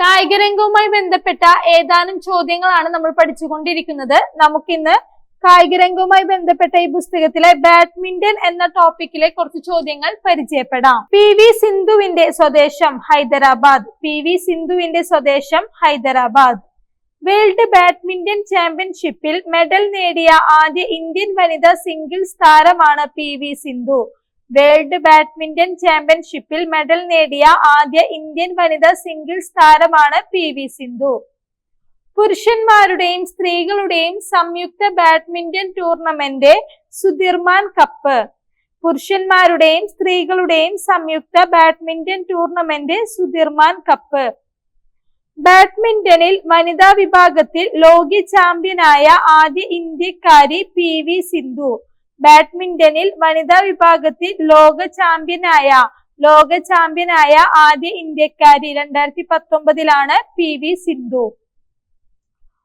കായിക രംഗവുമായി ബന്ധപ്പെട്ട ഏതാനും ചോദ്യങ്ങളാണ് നമ്മൾ പഠിച്ചുകൊണ്ടിരിക്കുന്നത്. നമുക്കിന്ന് കായിക രംഗവുമായി ബന്ധപ്പെട്ട ഈ പുസ്തകത്തിലെ ബാഡ്മിന്റൺ എന്ന ടോപ്പിക്കിലെ കുറച്ച് ചോദ്യങ്ങൾ പരിചയപ്പെടാം. പി വി സിന്ധുവിന്റെ സ്വദേശം ഹൈദരാബാദ്. പി വി സിന്ധുവിന്റെ സ്വദേശം ഹൈദരാബാദ്. വേൾഡ് ബാഡ്മിന്റൺ ചാമ്പ്യൻഷിപ്പിൽ മെഡൽ നേടിയ ആദ്യ ഇന്ത്യൻ വനിതാ സിംഗിൾസ് താരമാണ് P V Sindhu. World badminton ചാമ്പ്യൻഷിപ്പിൽ മെഡൽ നേടിയ ആദ്യ ഇന്ത്യൻ വനിതാ സിംഗിൾസ് താരമാണ് പി വി സിന്ധു. പുരുഷന്മാരുടെയും സ്ത്രീകളുടെയും സംയുക്ത ബാഡ്മിന്റൺ ടൂർണമെന്റ് സുധിർമാൻ കപ്പ്. പുരുഷന്മാരുടെയും സ്ത്രീകളുടെയും സംയുക്ത ബാഡ്മിന്റൺ ടൂർണമെന്റ് സുധിർമാൻ കപ്പ്. ബാഡ്മിന്റണിൽ വനിതാ വിഭാഗത്തിൽ ലോക ചാമ്പ്യനായ ആദ്യ ഇന്ത്യക്കാരി പി വി സിന്ധു. ബാഡ്മിന്റണിൽ വനിതാ വിഭാഗത്തിൽ ലോക ചാമ്പ്യനായ ലോക ചാമ്പ്യനായ ആദ്യ ഇന്ത്യക്കാരി രണ്ടായിരത്തി പത്തൊമ്പതിലാണ് പി വി സിന്ധു.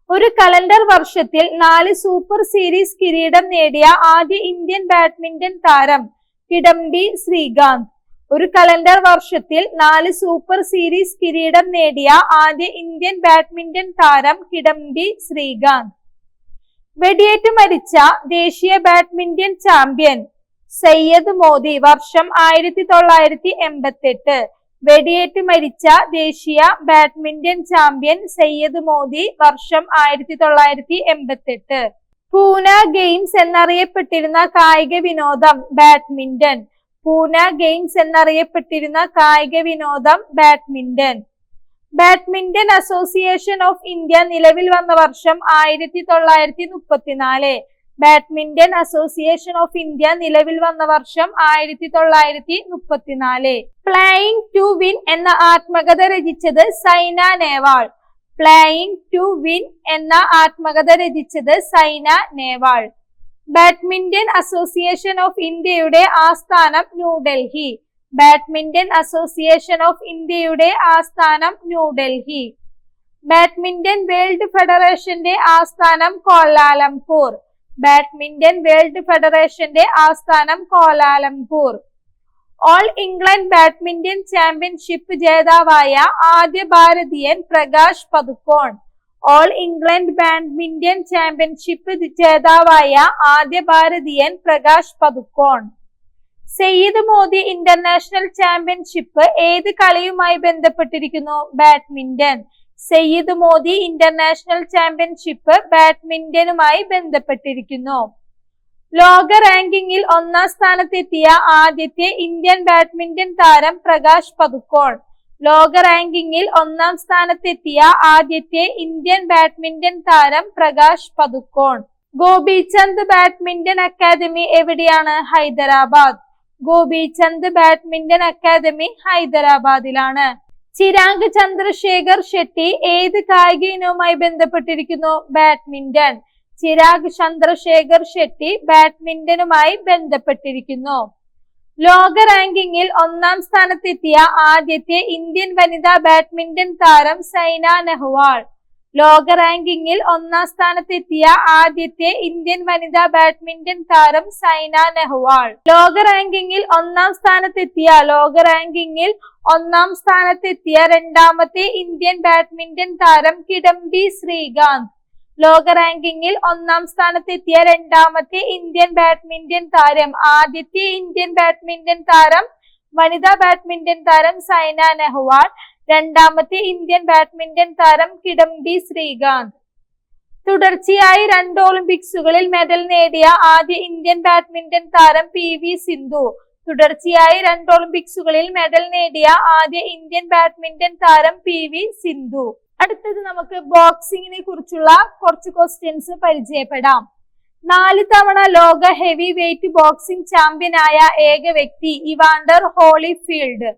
ഒരു കലണ്ടർ വർഷത്തിൽ നാല് സൂപ്പർ സീരീസ് കിരീടം നേടിയ ആദ്യ ഇന്ത്യൻ ബാഡ്മിന്റൺ താരം കിഡംബി ശ്രീകാന്ത്. ഒരു കലണ്ടർ വർഷത്തിൽ നാല് സൂപ്പർ സീരീസ് കിരീടം നേടിയ ആദ്യ ഇന്ത്യൻ ബാഡ്മിന്റൺ താരം കിഡംബി ശ്രീകാന്ത്. വെടിയേറ്റ് മരിച്ച ദേശീയ ബാഡ്മിന്റൺ ചാമ്പ്യൻ സയ്യദ് മോദി വർഷം ആയിരത്തി തൊള്ളായിരത്തി എൺപത്തി എട്ട് വെടിയേറ്റ് മരിച്ച ദേശീയ ബാഡ്മിന്റൺ ചാമ്പ്യൻ സയ്യദ് മോദി വർഷം ആയിരത്തി തൊള്ളായിരത്തി എൺപത്തി എട്ട് പൂന ഗെയിംസ് എന്നറിയപ്പെട്ടിരുന്ന കായിക വിനോദം ബാഡ്മിന്റൺ. പൂന ഗെയിംസ് എന്നറിയപ്പെട്ടിരുന്ന കായിക വിനോദം badminton. Badminton association of India നിലവിൽ വന്ന വർഷം ആയിരത്തി തൊള്ളായിരത്തി മുപ്പത്തിനാല് ബാഡ്മിന്റൺ അസോസിയേഷൻ ഓഫ് ഇന്ത്യ നിലവിൽ വന്ന വർഷം ആയിരത്തി തൊള്ളായിരത്തി മുപ്പത്തിനാല് പ്ലേയിങ് ടു വിൻ എന്ന ആത്മകഥ രചിച്ചത് Saina Nehwal. Playing to win എന്ന ആത്മകഥ രചിച്ചത് Saina Nehwal. Badminton association of ഇന്ത്യയുടെ ആസ്ഥാനം ന്യൂഡൽഹി ബാഡ്മിന്റൺ അസോസിയേഷൻ ഓഫ് ഇന്ത്യയുടെ ആസ്ഥാനം ന്യൂഡൽഹി. ബാഡ്മിന്റൺ വേൾഡ് ഫെഡറേഷന്റെ ആസ്ഥാനം കോലാലംപൂർ. ബാഡ്മിന്റൺ വേൾഡ് ഫെഡറേഷന്റെ ആസ്ഥാനം Kuala Lumpur. All England badminton championship ജേതാവായ ആദ്യ ഭാരതീയൻ Prakash Padukone all England badminton championship ജേതാവായ ആദ്യ ഭാരതീയൻ പ്രകാശ് പതുക്കോൺ സെയ്ദ് മോദി ഇന്റർനാഷണൽ ചാമ്പ്യൻഷിപ്പ് ഏത് കളിയുമായി ബന്ധപ്പെട്ടിരിക്കുന്നു? Badminton Syed Modi international championship ബാഡ്മിന്റനുമായി ബന്ധപ്പെട്ടിരിക്കുന്നു. ലോക റാങ്കിങ്ങിൽ ഒന്നാം സ്ഥാനത്തെത്തിയ ആദ്യത്തെ ഇന്ത്യൻ ബാഡ്മിന്റൺ താരം പ്രകാശ് പതുക്കോൾ ലോക റാങ്കിങ്ങിൽ ഒന്നാം സ്ഥാനത്തെത്തിയ ആദ്യത്തെ ഇന്ത്യൻ ബാഡ്മിന്റൺ താരം പ്രകാശ് പതുക്കോൺ ഗോപിചന്ദ് ബാഡ്മിന്റൺ അക്കാദമി എവിടെയാണ്? ഹൈദരാബാദ്. ഗോപിചന്ദ് ബാഡ്മിന്റൺ അക്കാദമി ഹൈദരാബാദിലാണ്. ചിരാഗ് ചന്ദ്രശേഖർ ഷെട്ടി ഏത് കായിക ഇനവുമായി ബന്ധപ്പെട്ടിരിക്കുന്നു? ബാഡ്മിന്റൺ. ചിരാഗ് ചന്ദ്രശേഖർ ഷെട്ടി ബാഡ്മിന്റണുമായി ബന്ധപ്പെട്ടിരിക്കുന്നു. ലോക റാങ്കിങ്ങിൽ ഒന്നാം സ്ഥാനത്തെത്തിയ ആദ്യത്തെ ഇന്ത്യൻ വനിതാ ബാഡ്മിന്റൺ താരം സൈന നെഹ്വാൾ. ലോക റാങ്കിങ്ങിൽ ഒന്നാം സ്ഥാനത്തെത്തിയ ആദ്യത്തെ ഇന്ത്യൻ വനിതാ ബാഡ്മിന്റൺ താരം സൈന നെഹ്വാൾ. ലോക റാങ്കിങ്ങിൽ ഒന്നാം സ്ഥാനത്തെത്തിയ ലോക റാങ്കിങ്ങിൽ ഒന്നാം സ്ഥാനത്തെത്തിയ രണ്ടാമത്തെ ഇന്ത്യൻ ബാഡ്മിന്റൺ താരം കിഡംബി ശ്രീകാന്ത്. ലോക റാങ്കിങ്ങിൽ ഒന്നാം സ്ഥാനത്തെത്തിയ രണ്ടാമത്തെ ഇന്ത്യൻ ബാഡ്മിന്റൺ താരം ആദ്യത്തെ ഇന്ത്യൻ ബാഡ്മിന്റൺ താരം വനിതാ ബാഡ്മിന്റൺ താരം സൈന നെഹ്വാൾ. രണ്ടാമത്തെ ഇന്ത്യൻ ബാഡ്മിന്റൺ താരം കിഡംബി ശ്രീകാന്ത്. തുടർച്ചയായി രണ്ട് ഒളിമ്പിക്സുകളിൽ മെഡൽ നേടിയ ആദ്യ ഇന്ത്യൻ ബാഡ്മിന്റൺ താരം പി വി സിന്ധു. തുടർച്ചയായി രണ്ട് ഒളിമ്പിക്സുകളിൽ മെഡൽ നേടിയ ആദ്യ ഇന്ത്യൻ ബാഡ്മിന്റൺ താരം പി വി സിന്ധു. അടുത്തത് നമുക്ക് ബോക്സിങ്ങിനെ കുറിച്ചുള്ള കുറച്ച് ക്വസ്റ്റ്യൻസ് പരിചയപ്പെടാം. നാല് തവണ ലോക ഹെവി വെയിറ്റ് ബോക്സിംഗ് ചാമ്പ്യനായ ഏക വ്യക്തി ഇവാണ്ടർ ഹോളിഫീൽഡ്.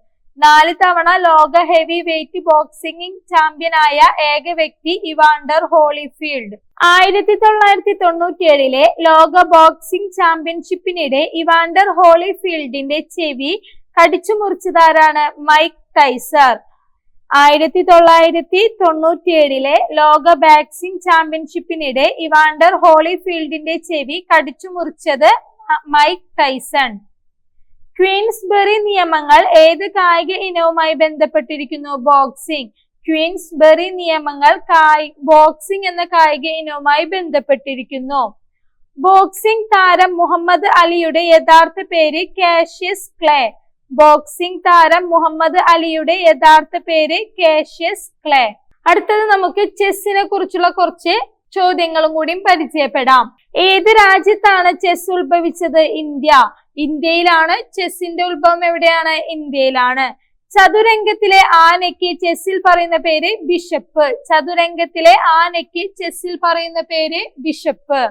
നാല് തവണ ലോക ഹെവി വെയ്റ്റ് ബോക്സിംഗ് ചാമ്പ്യനായ ഏക വ്യക്തി ഇവാണ്ടർ ഹോളിഫീൽഡ്. ആയിരത്തി തൊള്ളായിരത്തി തൊണ്ണൂറ്റിയേഴിലെ ലോക ബോക്സിംഗ് ചാമ്പ്യൻഷിപ്പിനിടെ ഇവാണ്ടർ ഹോളിഫീൽഡിന്റെ ചെവി കടിച്ചു മുറിച്ചതാരാണ് മൈക്ക് ടൈസർ. ആയിരത്തി തൊള്ളായിരത്തി തൊണ്ണൂറ്റിയേഴിലെ ലോക ബാക്സിംഗ് ചാമ്പ്യൻഷിപ്പിനിടെ ഇവാണ്ടർ ഹോളിഫീൽഡിന്റെ ചെവി കടിച്ചു മുറിച്ചത് മൈക്ക് ടൈസൺ. ക്വീൻസ്ബെറി നിയമങ്ങൾ ഏത് കായിക ഇനവുമായി ബന്ധപ്പെട്ടിരിക്കുന്നു? ബോക്സിംഗ് ക്വീൻസ്ബെറി നിയമങ്ങൾ കായി ബോക്സിംഗ് എന്ന കായിക ഇനവുമായി ബന്ധപ്പെട്ടിരിക്കുന്നു. ബോക്സിംഗ് താരം മുഹമ്മദ് അലിയുടെ യഥാർത്ഥ പേര് കാഷ്യസ് ക്ലേ ബോക്സിംഗ് താരം മുഹമ്മദ് അലിയുടെ യഥാർത്ഥ പേര് കാഷ്യസ് ക്ലേ അടുത്തത് നമുക്ക് ചെസ്സിനെ കുറിച്ചുള്ള കുറച്ച് ചോദ്യങ്ങളും കൂടിയും പരിചയപ്പെടാം. ഏത് രാജ്യത്താണ് ചെസ് ഉത്ഭവിച്ചത്? ഇന്ത്യ. ഇന്ത്യയിലാണ്. ചെസ്സിന്റെ ഉത്ഭവം എവിടെയാണ്? ഇന്ത്യയിലാണ്. ചതുരംഗത്തിലെ ആനയ്ക്ക് ചെസ്സിൽ പറയുന്ന പേര് ബിഷപ്പ്. ചതുരംഗത്തിലെ ആനയ്ക്ക് ചെസ്സിൽ പറയുന്ന പേര് ബിഷപ്പ്.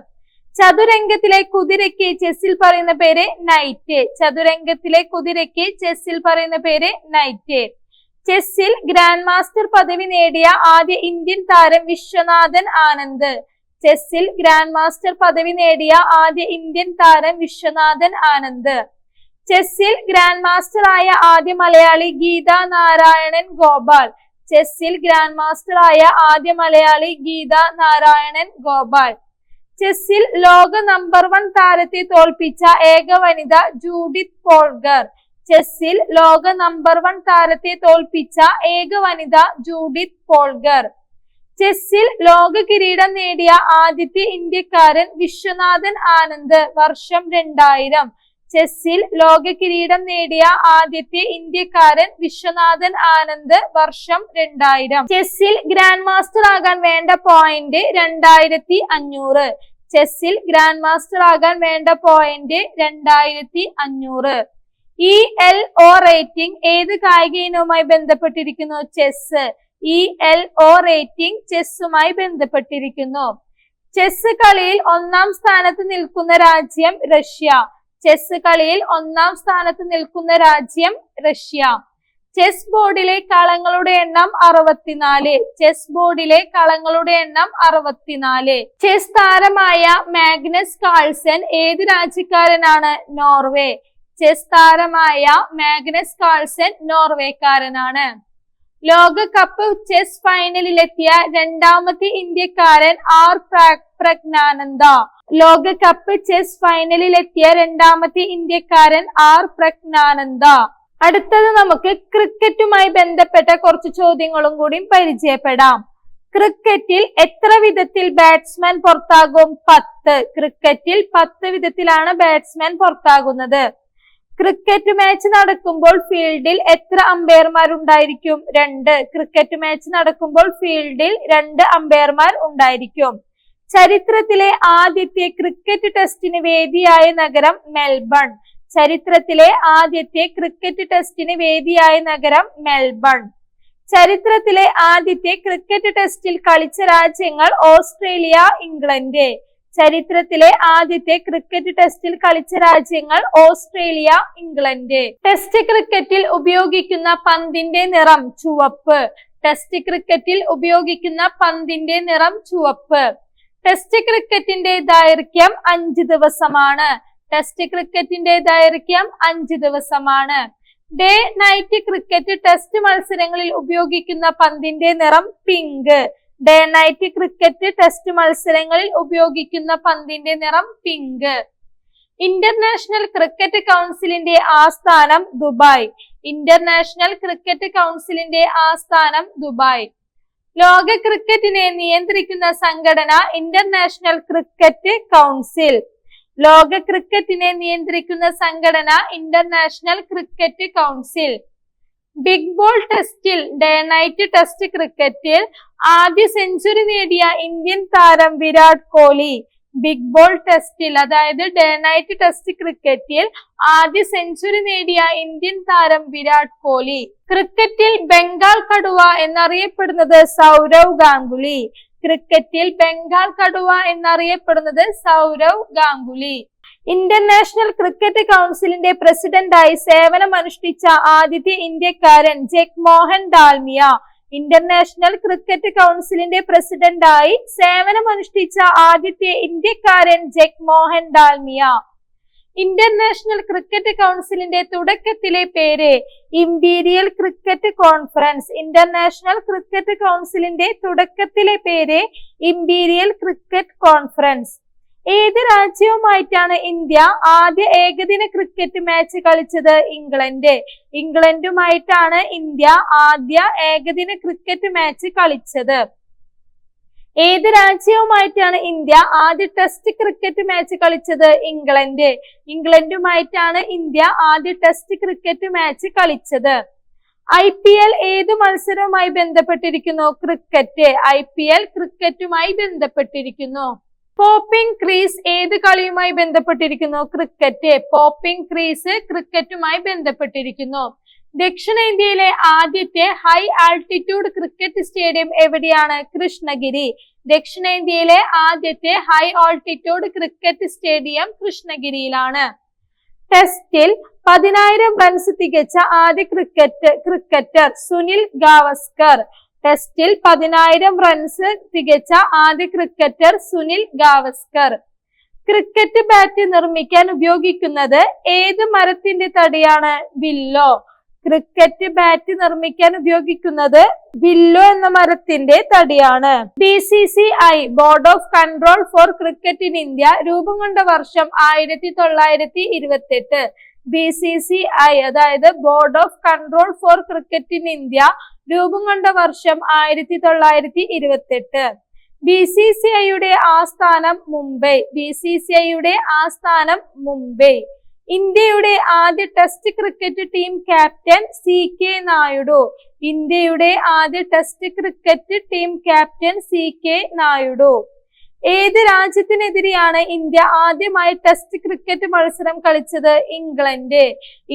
ചതുരംഗത്തിലെ കുതിരയ്ക്ക് ചെസ്സിൽ പറയുന്ന പേര് നൈറ്റ്. ചതുരംഗത്തിലെ കുതിരയ്ക്ക് ചെസ്സിൽ പറയുന്ന പേര് നൈറ്റ്. ചെസ്സിൽ ഗ്രാൻഡ് മാസ്റ്റർ പദവി നേടിയ ആദ്യ ഇന്ത്യൻ താരം വിശ്വനാഥൻ ആനന്ദ്. ചെസ്സിൽ ഗ്രാൻഡ് മാസ്റ്റർ പദവി നേടിയ ആദ്യ ഇന്ത്യൻ താരം വിശ്വനാഥൻ ആനന്ദ്. ചെസ്സിൽ ഗ്രാൻഡ് മാസ്റ്റർ ആയ ആദ്യ മലയാളി ഗീത നാരായണൻ ഗോപാൽ. ചെസ്സിൽ ഗ്രാൻഡ് മാസ്റ്റർ ആയ ആദ്യ മലയാളി ഗീത നാരായണൻ ഗോപാൽ. ചെസ്സിൽ ലോക നമ്പർ വൺ താരത്തെ തോൽപ്പിച്ച ഏക വനിത ജൂഡിത് പോൾഗർ. ചെസ്സിൽ ലോക നമ്പർ വൺ താരത്തെ തോൽപ്പിച്ച ഏക വനിത ജൂഡിത് പോൾഗർ. ചെസ്സിൽ ലോക കിരീടം നേടിയ ആദ്യത്തെ ഇന്ത്യക്കാരൻ വിശ്വനാഥൻ ആനന്ദ് വർഷം രണ്ടായിരം. ചെസ്സിൽ ലോക കിരീടം നേടിയ ആദ്യത്തെ ഇന്ത്യക്കാരൻ വിശ്വനാഥൻ ആനന്ദ് വർഷം രണ്ടായിരം. ചെസ്സിൽ ഗ്രാൻഡ് മാസ്റ്റർ ആകാൻ വേണ്ട പോയിന്റ് രണ്ടായിരത്തി അഞ്ഞൂറ് ചെസ്സിൽ ഗ്രാൻഡ് മാസ്റ്റർ ആകാൻ വേണ്ട പോയിന്റ് രണ്ടായിരത്തി അഞ്ഞൂറ് ഇ എൽ ഒ റേറ്റിംഗ് ഏത് കായിക ഇനവുമായി ബന്ധപ്പെട്ടിരിക്കുന്നു? Chess E L O rating ചെസ്സുമായി ബന്ധപ്പെട്ടിരിക്കുന്നു. ചെസ് കളിയിൽ ഒന്നാം സ്ഥാനത്ത് നിൽക്കുന്ന രാജ്യം റഷ്യ. ചെസ് കളിയിൽ ഒന്നാം സ്ഥാനത്ത് നിൽക്കുന്ന രാജ്യം റഷ്യ. ചെസ് ബോർഡിലെ കളങ്ങളുടെ എണ്ണം അറുപത്തിനാല്. ചെസ് ബോർഡിലെ കളങ്ങളുടെ എണ്ണം അറുപത്തിനാല്. ചെസ് താരമായ മാഗ്നസ് കാൾസൻ ഏത് രാജ്യക്കാരനാണ്? നോർവേ. ചെസ് താരമായ മാഗ്നസ് കാൾസൻ നോർവേക്കാരനാണ്. ലോകകപ്പ് ചെസ് ഫൈനലിലെത്തിയ രണ്ടാമത്തെ ഇന്ത്യക്കാരൻ ആർ പ്രജ്ഞാനന്ദ. ലോകകപ്പ് ചെസ് ഫൈനലിലെത്തിയ രണ്ടാമത്തെ ഇന്ത്യക്കാരൻ ആർ പ്രജ്ഞാനന്ദ. അടുത്തത് നമുക്ക് ക്രിക്കറ്റുമായി ബന്ധപ്പെട്ട കുറച്ച് ചോദ്യങ്ങളും കൂടി പരിചയപ്പെടാം. ക്രിക്കറ്റിൽ എത്ര വിധത്തിൽ ബാറ്റ്സ്മാൻ പുറത്താകും? പത്ത്. ക്രിക്കറ്റിൽ പത്ത് വിധത്തിലാണ് ബാറ്റ്സ്മാൻ പുറത്താകുന്നത്. ക്രിക്കറ്റ് മാച്ച് നടക്കുമ്പോൾ ഫീൽഡിൽ എത്ര അമ്പയർമാർ ഉണ്ടായിരിക്കും രണ്ട്. ക്രിക്കറ്റ് മാച്ച് നടക്കുമ്പോൾ ഫീൽഡിൽ രണ്ട് അമ്പയർമാർ ഉണ്ടായിരിക്കും. ചരിത്രത്തിലെ ആദ്യത്തെ ക്രിക്കറ്റ് ടെസ്റ്റിന് വേദിയായ നഗരം മെൽബൺ. ചരിത്രത്തിലെ ആദ്യത്തെ ക്രിക്കറ്റ് ടെസ്റ്റിന് വേദിയായ നഗരം മെൽബൺ. ചരിത്രത്തിലെ ആദ്യത്തെ ക്രിക്കറ്റ് ടെസ്റ്റിൽ കളിച്ച രാജ്യങ്ങൾ ഓസ്ട്രേലിയ ഇംഗ്ലണ്ട്. ചരിത്രത്തിലെ ആദ്യത്തെ ക്രിക്കറ്റ് ടെസ്റ്റിൽ കളിച്ച രാജ്യങ്ങൾ ഓസ്ട്രേലിയ ഇംഗ്ലണ്ട്. ടെസ്റ്റ് ക്രിക്കറ്റിൽ ഉപയോഗിക്കുന്ന പന്തിന്റെ നിറം ചുവപ്പ്. ടെസ്റ്റ് ക്രിക്കറ്റിൽ ഉപയോഗിക്കുന്ന പന്തിന്റെ നിറം ചുവപ്പ്. ടെസ്റ്റ് ക്രിക്കറ്റിന്റെ ദൈർഘ്യം അഞ്ച് ദിവസമാണ്. ടെസ്റ്റ് ക്രിക്കറ്റിന്റെ ദൈർഘ്യം അഞ്ച് ദിവസമാണ്. ഡേ നൈറ്റ് ക്രിക്കറ്റ് ടെസ്റ്റ് മത്സരങ്ങളിൽ ഉപയോഗിക്കുന്ന പന്തിന്റെ നിറം pink day night cricket test മത്സരങ്ങളിൽ ഉപയോഗിക്കുന്ന പന്തിന്റെ നിറം പിങ്ക് ഇന്റർനാഷണൽ ക്രിക്കറ്റ് കൗൺസിലിന്റെ ആസ്ഥാനം ദുബായ്. ഇന്റർനാഷണൽ ക്രിക്കറ്റ് കൗൺസിലിന്റെ ആസ്ഥാനം ദുബായ്. ലോക ക്രിക്കറ്റിനെ നിയന്ത്രിക്കുന്ന സംഘടന ഇന്റർനാഷണൽ ക്രിക്കറ്റ് കൗൺസിൽ ലോക ക്രിക്കറ്റിനെ നിയന്ത്രിക്കുന്ന സംഘടന international cricket council big ball ടെസ്റ്റിൽ ഡേ നൈറ്റ് ടെസ്റ്റ് ക്രിക്കറ്റിൽ ആദ്യ സെഞ്ചുറി നേടിയ ഇന്ത്യൻ താരം വിരാട് കോഹ്ലി. ബിഗ് ബോൾ ടെസ്റ്റിൽ അതായത് ഡേ നൈറ്റ് ടെസ്റ്റ് ക്രിക്കറ്റിൽ ആദ്യ സെഞ്ചുറി നേടിയ ഇന്ത്യൻ താരം വിരാട് കോഹ്ലി. ക്രിക്കറ്റിൽ ബംഗാൾ കടുവ എന്നറിയപ്പെടുന്നത് സൗരവ് ഗാംഗുലി. ക്രിക്കറ്റിൽ ബംഗാൾ കടുവ എന്നറിയപ്പെടുന്നത് സൗരവ് ഗാംഗുലി. ഇന്റർനാഷണൽ ക്രിക്കറ്റ് കൗൺസിലിന്റെ പ്രസിഡന്റായി സേവനമനുഷ്ഠിച്ച ആദ്യത്തെ ഇന്ത്യക്കാരൻ Jagmohan Dalmiya. International cricket കൗൺസിലിന്റെ പ്രസിഡന്റായി സേവനമനുഷ്ഠിച്ച ആദ്യത്തെ ഇന്ത്യക്കാരൻ Jagmohan Dalmiya. International cricket കൗൺസിലിന്റെ തുടക്കത്തിലെ പേര് imperial cricket conference international cricket കൗൺസിലിന്റെ തുടക്കത്തിലെ പേര് ഇംപീരിയൽ ക്രിക്കറ്റ് കോൺഫറൻസ് ഏത് രാജ്യവുമായിട്ടാണ് ഇന്ത്യ ആദ്യ ഏകദിന ക്രിക്കറ്റ് മാച്ച് കളിച്ചത്? ഇംഗ്ലണ്ട്. ഇംഗ്ലണ്ടുമായിട്ടാണ് ഇന്ത്യ ആദ്യ ഏകദിന ക്രിക്കറ്റ് മാച്ച് കളിച്ചത്. ഏത് രാജ്യവുമായിട്ടാണ് ഇന്ത്യ ആദ്യ ടെസ്റ്റ് ക്രിക്കറ്റ് മാച്ച് കളിച്ചത്? ഇംഗ്ലണ്ട്. ഇംഗ്ലണ്ടുമായിട്ടാണ് ഇന്ത്യ ആദ്യ ടെസ്റ്റ് ക്രിക്കറ്റ് മാച്ച് കളിച്ചത്. ഐ പി എൽ ഏത് മത്സരവുമായി ബന്ധപ്പെട്ടിരിക്കുന്നു? ക്രിക്കറ്റ് ഐ പി എൽ ക്രിക്കറ്റുമായി ബന്ധപ്പെട്ടിരിക്കുന്നു. പോപ്പിംഗ് ക്രീസ് ഏത് കളിയുമായി ബന്ധപ്പെട്ടിരിക്കുന്നു? ക്രിക്കറ്റ് പോപ്പിംഗ് ക്രീസ് ക്രിക്കറ്റുമായി ബന്ധപ്പെട്ടിരിക്കുന്നു. ദക്ഷിണേന്ത്യയിലെ ആദ്യത്തെ ഹൈ ആൾട്ടിറ്റ്യൂഡ് ക്രിക്കറ്റ് സ്റ്റേഡിയം എവിടെയാണ്? കൃഷ്ണഗിരി. ദക്ഷിണേന്ത്യയിലെ ആദ്യത്തെ ഹൈ ആൾട്ടിറ്റ്യൂഡ് ക്രിക്കറ്റ് സ്റ്റേഡിയം കൃഷ്ണഗിരിയിലാണ്. ടെസ്റ്റിൽ പതിനായിരം റൺസ് തികച്ച ആദ്യ ക്രിക്കറ്റ് ക്രിക്കറ്റർ സുനിൽ ഗാവസ്കർ. ടെസ്റ്റിൽ പതിനായിരം റൺസ് തികച്ച ആദ്യ cricketer Sunil Gavaskar. Cricket bat നിർമ്മിക്കാൻ ഉപയോഗിക്കുന്നത് ഏത് മരത്തിന്റെ തടിയാണ്? വില്ലോ. ക്രിക്കറ്റ് ബാറ്റ് നിർമ്മിക്കാൻ ഉപയോഗിക്കുന്നത് വില്ലോ എന്ന മരത്തിന്റെ തടിയാണ്. B C C I board of control for cricket in India രൂപം കൊണ്ട വർഷം ആയിരത്തി തൊള്ളായിരത്തി ഇരുപത്തി എട്ട് ബി സി സി ഐ അതായത് board of control for cricket in India രൂപം കൊണ്ട വർഷം ആയിരത്തി തൊള്ളായിരത്തി ഇരുപത്തെട്ട് ബി സി സി ഐയുടെ ആസ്ഥാനം മുംബൈ. ബി സി സി ഐയുടെ ആസ്ഥാനം മുംബൈ. ഇന്ത്യയുടെ ആദ്യ test cricket team captain C K Naidu. ഇന്ത്യയുടെ ആദ്യ test cricket team captain C K Naidu. ഏത് രാജ്യത്തിനെതിരെയാണ് ഇന്ത്യ ആദ്യമായി ടെസ്റ്റ് ക്രിക്കറ്റ് മത്സരം കളിച്ചത്? ഇംഗ്ലണ്ട്.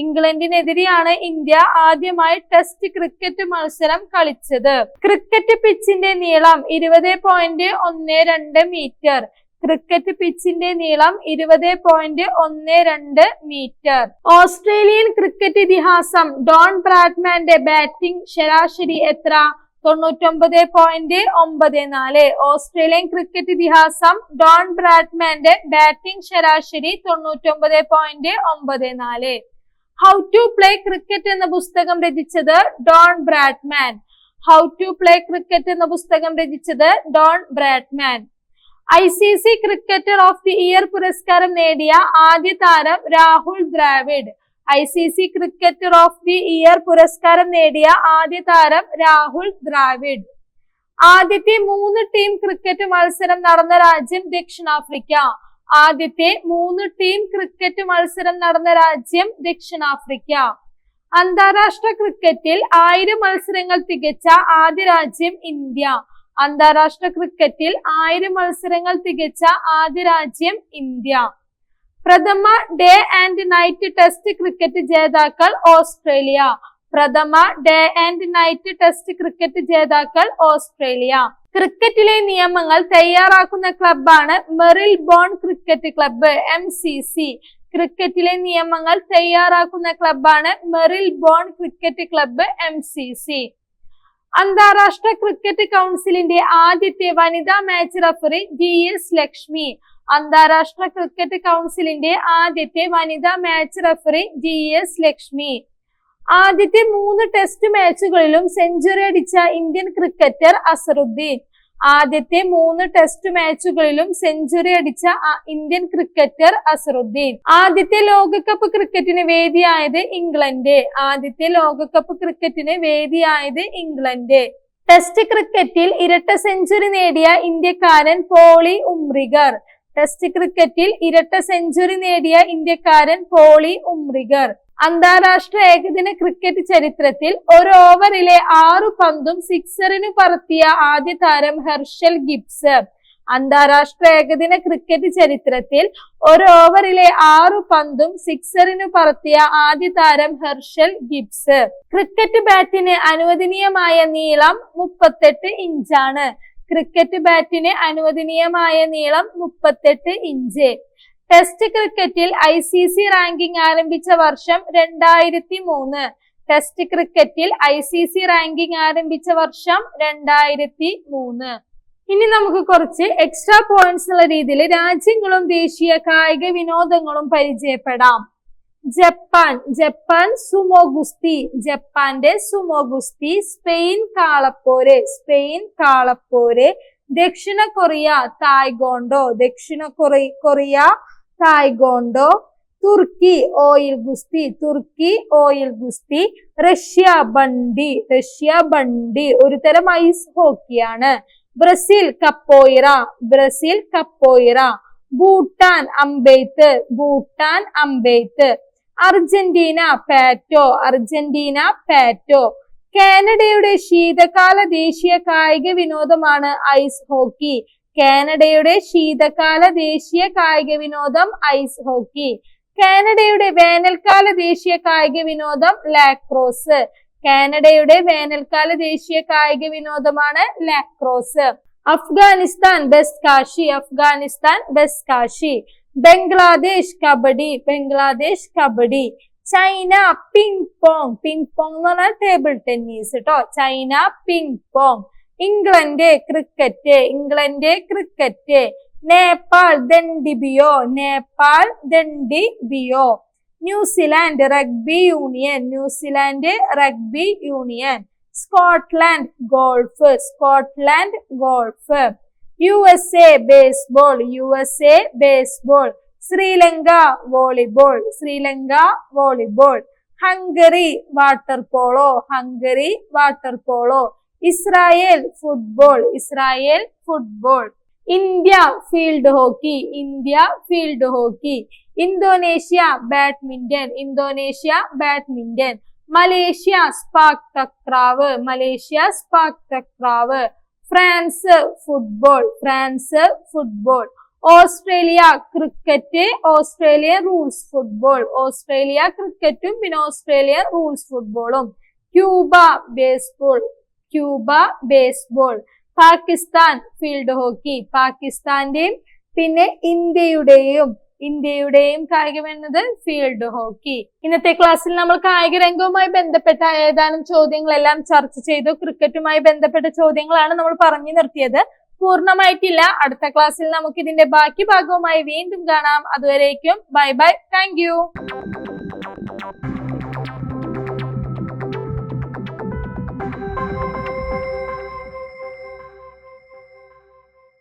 ഇംഗ്ലണ്ടിനെതിരെയാണ് ഇന്ത്യ ആദ്യമായി ടെസ്റ്റ് ക്രിക്കറ്റ് മത്സരം കളിച്ചത്. ക്രിക്കറ്റ് പിച്ചിന്റെ നീളം ഇരുപത് പോയിന്റ് ഒന്ന് രണ്ട് മീറ്റർ ക്രിക്കറ്റ് പിച്ചിന്റെ നീളം ഇരുപത് പോയിന്റ് ഒന്ന് രണ്ട് മീറ്റർ ഓസ്ട്രേലിയൻ ക്രിക്കറ്റ് ഇതിഹാസം ഡോൺ ബ്രാഡ്മാന്റെ ബാറ്റിംഗ് ശരാശരി എത്ര? തൊണ്ണൂറ്റൊമ്പത് പോയിന്റ് ഒമ്പത് നാല്. ഓസ്ട്രേലിയൻ ക്രിക്കറ്റ് ഇതിഹാസം ഡോൺ ബ്രാഡ്മാന്റെ ബാറ്റിംഗ് ശരാശരി തൊണ്ണൂറ്റൊമ്പത് പോയിന്റ് ഒമ്പത് നാല്. ഹൗ ടു പ്ലേ ക്രിക്കറ്റ് എന്ന പുസ്തകം രചിച്ചത് Don Bradman how to play cricket എന്ന പുസ്തകം രചിച്ചത് Don Bradman I C C cricketer of the year പുരസ്കാരം നേടിയ ആദ്യ താരം Rahul Dravid. I C C cricketer of the year പുരസ്കാരം നേടിയ ആദ്യ താരം രാഹുൽ ദ്രാവിഡ്. ആദ്യത്തെ മൂന്ന് ടീം ക്രിക്കറ്റ് മത്സരം നടന്ന രാജ്യം ദക്ഷിണാഫ്രിക്ക. ആദ്യത്തെ മൂന്ന് ടീം ക്രിക്കറ്റ് മത്സരം നടന്ന രാജ്യം ദക്ഷിണാഫ്രിക്ക. അന്താരാഷ്ട്ര ക്രിക്കറ്റിൽ ആയിരം മത്സരങ്ങൾ തികച്ച ആദ്യ രാജ്യം ഇന്ത്യ. അന്താരാഷ്ട്ര ക്രിക്കറ്റിൽ ആയിരം മത്സരങ്ങൾ തികച്ച ആദ്യ രാജ്യം ഇന്ത്യ. പ്രഥമ day and night test cricket ജേതാക്കൾ ഓസ്ട്രേലിയ. പ്രഥമ day and night test cricket ജേതാക്കൾ ഓസ്ട്രേലിയ. ക്രിക്കറ്റിലെ നിയമങ്ങൾ തയ്യാറാക്കുന്ന ക്ലബാണ് Marylebone cricket club M C C. ക്രിക്കറ്റിലെ നിയമങ്ങൾ തയ്യാറാക്കുന്ന ക്ലബാണ് Marylebone cricket club M C C. അന്താരാഷ്ട്ര ക്രിക്കറ്റ് കൗൺസിലിന്റെ ആദ്യത്തെ വനിതാ match referee G S Lakshmi. അന്താരാഷ്ട്ര ക്രിക്കറ്റ് കൗൺസിലിന്റെ ആദ്യത്തെ വനിതാ match referee G S Lakshmi. ആദ്യത്തെ മൂന്ന് ടെസ്റ്റ് മാച്ചുകളിലും സെഞ്ചുറി അടിച്ച ഇന്ത്യൻ ക്രിക്കറ്റർ അസറുദ്ദീൻ. ആദ്യത്തെ മൂന്ന് ടെസ്റ്റ് മാച്ചുകളിലും സെഞ്ചുറി അടിച്ച ഇന്ത്യൻ ക്രിക്കറ്റർ അസറുദ്ദീൻ. ആദ്യത്തെ ലോകകപ്പ് ക്രിക്കറ്റിന് വേദിയായത് ഇംഗ്ലണ്ട്. ആദ്യത്തെ ലോകകപ്പ് ക്രിക്കറ്റിന് വേദിയായത് ഇംഗ്ലണ്ട്. ടെസ്റ്റ് ക്രിക്കറ്റിൽ ഇരട്ട സെഞ്ചുറി നേടിയ ഇന്ത്യക്കാരൻ പോളി ഉംറിഗർ. ടെസ്റ്റ് ക്രിക്കറ്റിൽ ഇരട്ട സെഞ്ചുറി നേടിയ ഇന്ത്യക്കാരൻ പോളി ഉംറിഗർ. അന്താരാഷ്ട്ര ഏകദിന ക്രിക്കറ്റ് ചരിത്രത്തിൽ ഒരു ഓവറിലെ ആറു പന്തും സിക്സറിന് പറത്തിയ ആദ്യ താരം ഹെർഷൽ ഗിബ്സ്. അന്താരാഷ്ട്ര ഏകദിന ക്രിക്കറ്റ് ചരിത്രത്തിൽ ഒരു ഓവറിലെ ആറു പന്തും സിക്സറിന് പറത്തിയ ആദ്യ താരം ഹെർഷൽ ഗിബ്സ്. ക്രിക്കറ്റ് ബാറ്റിന് അനുവദനീയമായ നീളം മുപ്പത്തെട്ട് ഇഞ്ചാണ് ക്രിക്കറ്റ് ബാറ്റിന് അനുവദനീയമായ നീളം മുപ്പത്തെട്ട് ഇഞ്ച് ടെസ്റ്റ് ക്രിക്കറ്റിൽ ഐ സി സി റാങ്കിംഗ് ആരംഭിച്ച വർഷം രണ്ടായിരത്തി മൂന്ന് ടെസ്റ്റ് ക്രിക്കറ്റിൽ ഐ സി സി റാങ്കിംഗ് ആരംഭിച്ച വർഷം രണ്ടായിരത്തി മൂന്ന് ഇനി നമുക്ക് കുറച്ച് എക്സ്ട്രാ പോയിന്റ്സ് ഉള്ള രീതിയിൽ രാജ്യങ്ങളും ദേശീയ കായിക വിനോദങ്ങളും പരിചയപ്പെടാം. ജപ്പാൻ ജപ്പാൻ സുമോ ഗുസ്തി ജപ്പാന്റെ സുമോ ഗുസ്തി സ്പെയിൻ കാളപ്പോര് സ്പെയിൻ കാളപ്പോര് ദക്ഷിണ കൊറിയ തായ്ഗോണ്ടോ ദക്ഷിണ കൊറി കൊറിയ തായ്ഗോണ്ടോ തുർക്കി ഓയിൽ ഗുസ്തി തുർക്കി ഓയിൽ ഗുസ്തി റഷ്യ ബണ്ടി റഷ്യ ബണ്ടി ഒരു തരം ഐസ് ഹോക്കിയാണ്. ബ്രസീൽ കപ്പോയിറ ബ്രസീൽ കപ്പോയിറ ഭൂട്ടാൻ അമ്പെയ്ത്ത് ഭൂട്ടാൻ അമ്പെയ്ത്ത്. Argentina പാറ്റോ Argentina പാറ്റോ. കാനഡയുടെ ശീതകാല ദേശീയ കായിക വിനോദമാണ് ഐസ് ഹോക്കി. കാനഡയുടെ ശീതകാല ദേശീയ കായിക വിനോദം ഐസ് ഹോക്കി. കാനഡയുടെ വേനൽക്കാല ദേശീയ കായിക വിനോദം ലാക്രോസ്. കാനഡയുടെ വേനൽക്കാല ദേശീയ കായിക വിനോദമാണ് lacrosse. Afghanistan buzkashi Afghanistan buzkashi Bangladesh kabaddi Bangladesh kabaddi China ping pong ping pong എന്ന് പറഞ്ഞാൽ ടേബിൾ ടെന്നീസ് കേട്ടോ China ping pong England cricket England cricket Nepal dandi biyo Nepal dandi biyo New Zealand rugby union New Zealand rugby union Scotland golf Scotland golf U S A baseball U S A baseball Sri Lanka volleyball Sri Lanka volleyball. Hungary water polo Hungary water polo Israel football Israel football India field hockey India field hockey Indonesia badminton Indonesia badminton Malaysia sepak takraw Malaysia sepak takraw France football France football Australia cricket Australia rules football Australia ക്രിക്കറ്റും പിന്നെ Australia rules ഫുട്ബോളും Cuba baseball Cuba baseball Pakistan field hockey പാകിസ്ഥാന്റെയും പിന്നെ ഇന്ത്യയുടെയും ഇന്ത്യയുടെയും കായികം എന്നത് field hockey. ഇന്നത്തെ ക്ലാസ്സിൽ നമ്മൾ കായിക രംഗവുമായി ബന്ധപ്പെട്ട ഏതാനും ചോദ്യങ്ങളെല്ലാം ചർച്ച ചെയ്തു. ക്രിക്കറ്റുമായി ബന്ധപ്പെട്ട ചോദ്യങ്ങളാണ് നമ്മൾ പറഞ്ഞു നിർത്തിയത്. പൂർണമായിട്ടില്ല. അടുത്ത ക്ലാസ്സിൽ നമുക്ക് ഇതിന്റെ ബാക്കി ഭാഗവുമായി വീണ്ടും കാണാം. അതുവരേക്കും bye bye. Thank